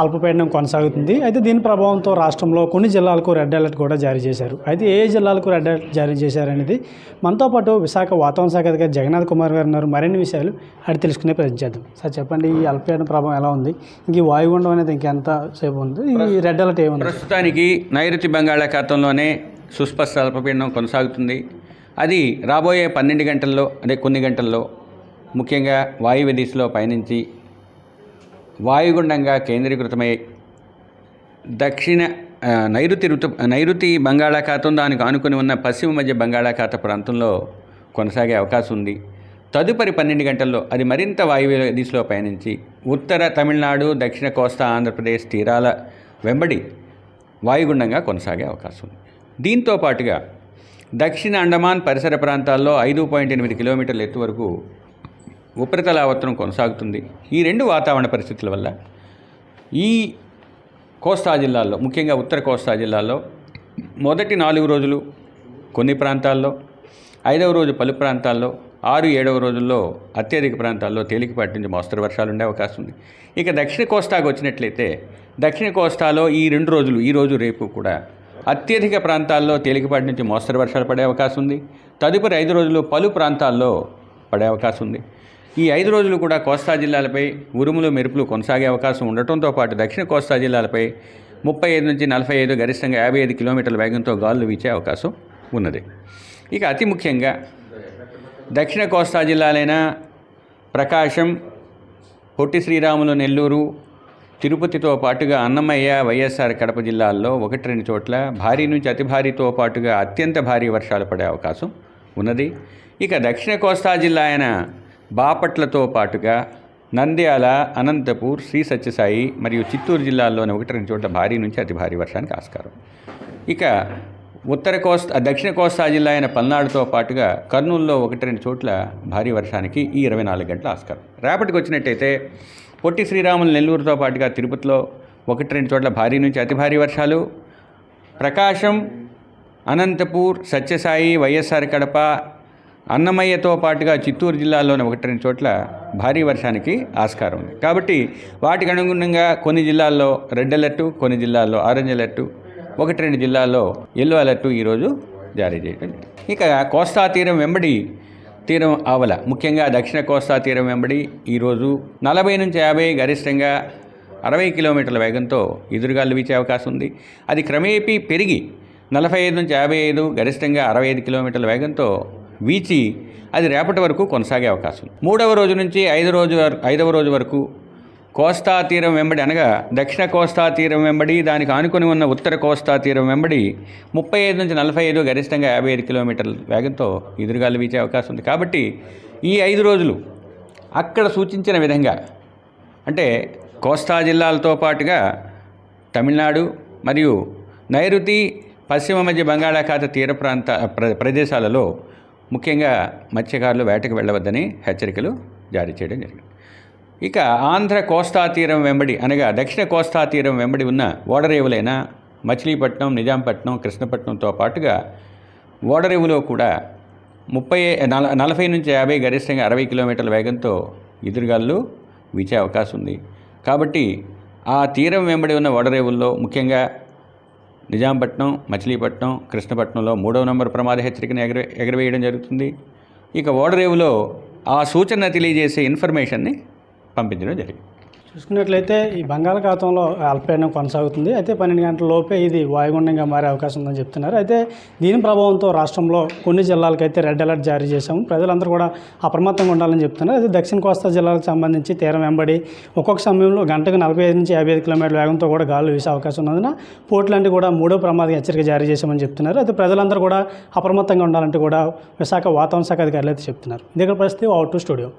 అల్పపీడనం కొనసాగుతుంది. అయితే దీని ప్రభావంతో రాష్ట్రంలో కొన్ని జిల్లాలకు రెడ్ అలర్ట్ కూడా జారీ చేశారు. అయితే ఏ జిల్లాలకు రెడ్ అలర్ట్ జారీ చేశారనేది మనతో పాటు విశాఖ వాతావరణ శాఖ అధికారి జగన్నాథ్ కుమార్ గారు ఉన్నారు. మరిన్ని విషయాలు అడిగి తెలుసుకునే ప్రయత్నం చేద్దాం. సార్ చెప్పండి ఈ అల్పపీడన ప్రభావం ఎలా ఉంది? ఇంక ఈ వాయుగుండం అనేది ఇంకెంత సేపు ఉంది? ఈ రెడ్ అలర్ట్ ఏముంది? ప్రస్తుతానికి నైరుతి బంగాళాఖాతంలోనే సుస్పష్ట అల్పపీడనం కొనసాగుతుంది. అది రాబోయే పన్నెండు గంటల్లో అంటే కొన్ని గంటల్లో ముఖ్యంగా వాయువ్య దిశలో పయనించి వాయుగుండంగా కేంద్రీకృతమై దక్షిణ నైరుతి ఋతు నైరుతి బంగాళాఖాతం దానికి ఆనుకుని ఉన్న పశ్చిమ మధ్య బంగాళాఖాత ప్రాంతంలో కొనసాగే అవకాశం ఉంది తదుపరి పన్నెండు గంటల్లో అది మరింత వాయువ్య దిశలో పయనించి ఉత్తర తమిళనాడు దక్షిణ కోస్తా ఆంధ్రప్రదేశ్ తీరాల వెంబడి వాయుగుండంగా కొనసాగే అవకాశం ఉంది దీంతో పాటుగా దక్షిణ అండమాన్ పరిసర ప్రాంతాల్లో ఐదు పాయింట్ ఎనిమిది కిలోమీటర్ల ఎత్తు వరకు ఉపరితల ఆవర్తనం కొనసాగుతుంది. ఈ రెండు వాతావరణ పరిస్థితుల వల్ల ఈ కోస్తా జిల్లాల్లో ముఖ్యంగా ఉత్తర కోస్తా జిల్లాల్లో మొదటి నాలుగు రోజులు కొన్ని ప్రాంతాల్లో ఐదవ రోజు పలు ప్రాంతాల్లో ఆరు ఏడవ రోజుల్లో అత్యధిక ప్రాంతాల్లో తేలికపాటి నుంచి మోస్తరు వర్షాలు ఉండే అవకాశం ఉంది. ఇక దక్షిణ కోస్తాకు వచ్చినట్లయితే దక్షిణ కోస్తాలో ఈ రెండు రోజులు ఈ రోజు రేపు కూడా అత్యధిక ప్రాంతాల్లో తేలికపాటి నుంచి మోస్తరు వర్షాలు పడే అవకాశం ఉంది. తదుపరి ఐదు రోజులు పలు ప్రాంతాల్లో పడే అవకాశం ఉంది. ఈ ఐదు రోజులు కూడా కోస్తా జిల్లాలపై ఉరుములు మెరుపులు కొనసాగే అవకాశం ఉండటంతో పాటు దక్షిణ కోస్తా జిల్లాలపై ముప్పై ఐదు నుంచి నలభై ఐదు గరిష్టంగా యాభై ఐదు కిలోమీటర్ల వేగంతో గాలులు వీచే అవకాశం ఉన్నది. ఇక అతి ముఖ్యంగా దక్షిణ కోస్తా జిల్లాలైన ప్రకాశం పొట్టి శ్రీరాములు నెల్లూరు తిరుపతితో పాటుగా అన్నమయ్య వైఎస్ఆర్ కడప జిల్లాల్లో ఒకటి రెండు చోట్ల భారీ నుంచి అతి భారీతో పాటుగా అత్యంత భారీ వర్షాలు పడే అవకాశం ఉన్నది. ఇక దక్షిణ కోస్తా జిల్లా అయిన బాపట్లతో పాటుగా నంద్యాల అనంతపూర్ శ్రీ సత్యసాయి మరియు చిత్తూరు జిల్లాల్లోని ఒకటి రెండు చోట్ల భారీ నుంచి అతి భారీ వర్షానికి ఆస్కారం. ఇక ఉత్తర కోస్తా దక్షిణ కోస్తా జిల్లా అయిన పల్నాడుతో పాటుగా కర్నూలులో ఒకటి రెండు చోట్ల భారీ వర్షానికి ఈ ఇరవై నాలుగు గంటల ఆస్కారం. రేపటికి వచ్చినట్టయితే పొట్టి శ్రీరాములు నెల్లూరుతో పాటుగా తిరుపతిలో ఒకటి రెండు చోట్ల భారీ నుంచి అతి భారీ వర్షాలు. ప్రకాశం అనంతపూర్ సత్యసాయి వైఎస్ఆర్ కడప అన్నమయ్యతో పాటుగా చిత్తూరు జిల్లాలోని ఒకటి రెండు చోట్ల భారీ వర్షానికి ఆస్కారం ఉంది. కాబట్టి వాటికి అనుగుణంగా కొన్ని జిల్లాల్లో రెడ్ అలర్ట్ కొన్ని జిల్లాల్లో ఆరెంజ్ అలర్ట్ ఒకటి రెండు జిల్లాల్లో ఎల్లో అలర్ట్ ఈరోజు జారీ చేయడం ఇక కోస్తా తీరం వెంబడి తీరం ఆవల ముఖ్యంగా దక్షిణ కోస్తా తీరం వెంబడి ఈరోజు నలభై నుంచి యాభై గరిష్టంగా అరవై కిలోమీటర్ల వేగంతో ఎదురుగాలు వీచే అవకాశం ఉంది. అది క్రమేపీ పెరిగి నలభై ఐదు నుంచి యాభై ఐదు గరిష్టంగా అరవై ఐదు కిలోమీటర్ల వేగంతో వీచి అది రేపటి వరకు కొనసాగే అవకాశం. మూడవ రోజు నుంచి ఐదు రోజు వరకు ఐదవ రోజు వరకు కోస్తా తీరం వెంబడి అనగా దక్షిణ కోస్తా తీరం వెంబడి దానికి ఆనుకొని ఉన్న ఉత్తర కోస్తా తీరం వెంబడి ముప్పై ఐదు నుంచి నలభై ఐదు గరిష్టంగా యాభై ఐదు కిలోమీటర్ల వేగంతో ఎదురుగాలు వీచే అవకాశం ఉంది. కాబట్టి ఈ ఐదు రోజులు అక్కడ సూచించిన విధంగా అంటే కోస్తా జిల్లాలతో పాటుగా తమిళనాడు మరియు నైరుతి పశ్చిమ మధ్య బంగాళాఖాత తీర ప్రాంత ప్ర ప్రదేశాలలో ముఖ్యంగా మత్స్యకారులు వేటకు వెళ్ళవద్దని హెచ్చరికలు జారీ చేయడం జరిగింది. ఇక ఆంధ్ర కోస్తా తీరం వెంబడి అనగా దక్షిణ కోస్తా తీరం వెంబడి ఉన్న ఓడరేవులైన మచిలీపట్నం నిజాంపట్నం కృష్ణపట్నంతో పాటుగా ఓడరేవులో కూడా ముప్పై నల నలభై నుంచి యాభై గరిష్టంగా అరవై కిలోమీటర్ల వేగంతో ఎదురుగాళ్ళు వీచే అవకాశం ఉంది. కాబట్టి ఆ తీరం వెంబడి ఉన్న ఓడరేవుల్లో ముఖ్యంగా నిజాంపట్నం మచిలీపట్నం కృష్ణపట్నంలో మూడవ నంబర్ ప్రమాద హెచ్చరికను ఎగర ఎగరవేయడం జరుగుతుంది. ఇక ఓడరేవులో ఆ సూచన తెలియజేసే ఇన్ఫర్మేషన్ని పంపించడం జరిగింది. చూసుకున్నట్లయితే ఈ బంగాళాఖాతంలో అల్పపీడనం కొనసాగుతుంది. అయితే పన్నెండు గంటల లోపే ఇది వాయుగుండంగా మారే అవకాశం ఉందని చెప్తున్నారు. అయితే దీని ప్రభావంతో రాష్ట్రంలో కొన్ని జిల్లాలకైతే రెడ్ అలర్ట్ జారీ చేశాము. ప్రజలందరూ కూడా అప్రమత్తంగా ఉండాలని చెప్తున్నారు. అయితే దక్షిణ కోస్తా జిల్లాలకు సంబంధించి తీరం వెంబడి ఒక్కొక్క సమయంలో గంటకు నలభై ఐదు నుంచి యాభై ఐదు కిలోమీటర్ల వేగంతో కూడా గాలు వీసే అవకాశం ఉన్నందున పోర్ట్లాంటి కూడా మూడో ప్రమాద హెచ్చరిక జారీ చేశామని చెప్తున్నారు. అయితే ప్రజలందరూ కూడా అప్రమత్తంగా ఉండాలంటే కూడా విశాఖ వాతావరణ శాఖ అధికారులు అయితే చెప్తున్నారు. ఇదే పరిస్థితి అవుట్ టు స్టూడియో.